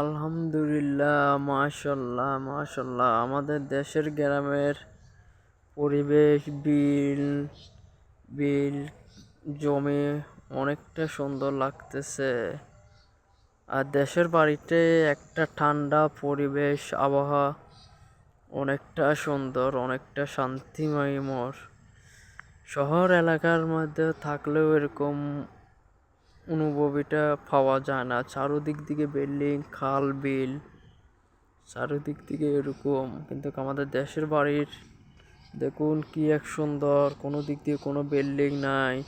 আলহামদুলিল্লাহ মাশাল্লাহ মাশাল্লাহ আমাদের দেশের গ্রামের পরিবেশ, বিল বিল, জমি অনেকটা সুন্দর লাগতেছে। আর দেশের বাড়িতে একটা ঠান্ডা পরিবেশ, আবহাওয়া অনেকটা সুন্দর, অনেকটা শান্তিময়মর শহর এলাকার মধ্যে থাকলেও এরকম অনুভূতিটা পাওয়া যায় না। চারোদিক দিকে বিল্ডিং খাল, বিল, চারোদিক দিকে এরকম। কিন্তু আমাদের দেশের বাড়ির, দেখুন কি এক সুন্দর, কোনো দিক দিয়ে কোনো বিল্ডিং নাই।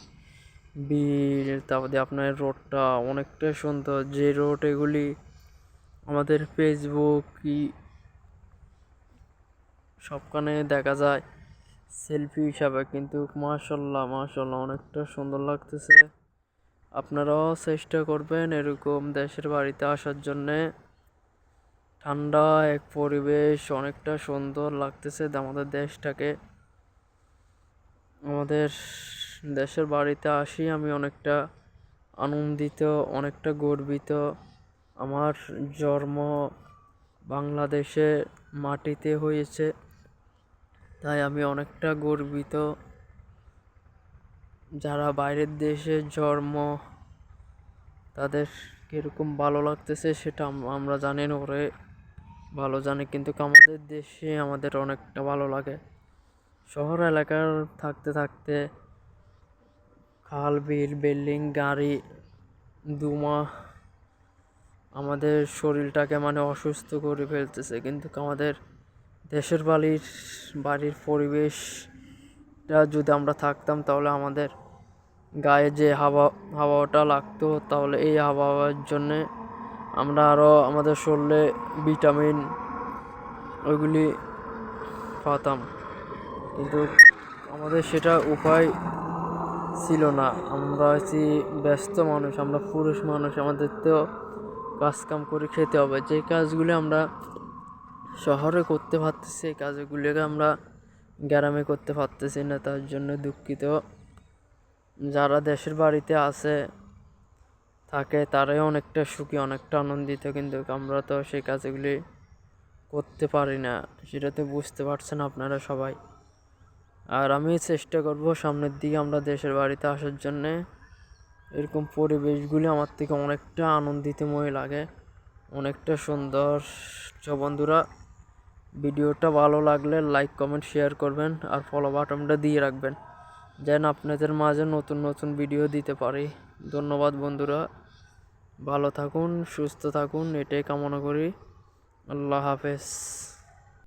বিল, তারপরে আপনার রোডটা অনেকটা সুন্দর। যে রোড এগুলি আমাদের ফেসবুক কি সবখানে দেখা যায়। সেলফি হিসাবে। কিন্তু মাশাল্লাহ মাশাল্লাহ, অনেকটা সুন্দর লাগতেছে। আপনারাও চেষ্টা করবেন এরকম দেশের বাড়িতে আসার জন্যে। ঠান্ডা এক পরিবেশ, অনেকটা সুন্দর লাগতেছে আমাদের দেশটাকে। আমাদের দেশের বাড়িতে আসি আমি অনেকটা আনন্দিত, অনেকটা গর্বিত। আমার জন্ম বাংলাদেশে মাটিতে হয়েছে, তাই আমি অনেকটা গর্বিত। যারা বাইরের দেশে জন্ম, তাদের কীরকম ভালো লাগতেছে সেটা আমরা জানি না, ওরে ভালো জানি। কিন্তু আমাদের দেশে আমাদের অনেকটা ভালো লাগে। শহর এলাকার থাকতে থাকতে খাল, বিল, বিল্ডিং, গাড়ি, দুমা আমাদের শরীরটাকে মানে অসুস্থ করে ফেলতেছে। কিন্তু আমাদের দেশের বাড়ির বাড়ির পরিবেশটা যদি আমরা থাকতাম তাহলে আমাদের গায়ে যে হাওয়া, হাওয়াটা লাগতো, তাহলে এই হাওয়ার জন্যে আমরা আরও আমাদের শরীরে ভিটামিন ওইগুলি পাতাম। কিন্তু আমাদের সেটা উপায় ছিল না। আমরা হচ্ছি ব্যস্ত মানুষ, আমরা পুরুষ মানুষ, আমাদের তো কাজকাম করে খেতে হবে। যে কাজগুলি আমরা শহরে করতে পারতেছি, এই কাজগুলিকে আমরা গ্রামে করতে পারতেছি না, তার জন্য দুঃখিত। যারা দেশের বাড়িতে আছে, থাকে, তারাই অনেকটা সুখী, অনেকটা আনন্দিত। কিন্তু আমরা তো সেই কাজগুলি করতে পারি না, সেটা তো বুঝতে পারছেন আপনারা সবাই। আর আমি চেষ্টা করব সামনের দিকে আমরা দেশের বাড়িতে আসার জন্যে। এরকম পরিবেশগুলি আমার থেকে অনেকটা আনন্দিতময় লাগে, অনেকটা সুন্দর। বন্ধুরা, ভিডিওটা ভালো লাগলে লাইক কমেন্ট শেয়ার করবেন আর ফলো বাটনটা দিয়ে রাখবেন। যেন আপনাদের মাঝে নতুন নতুন ভিডিও দিতে পারি। ধন্যবাদ বন্ধুরা। ভালো থাকুন, সুস্থ থাকুন, এটাই কামনা করি। আল্লাহ হাফেজ।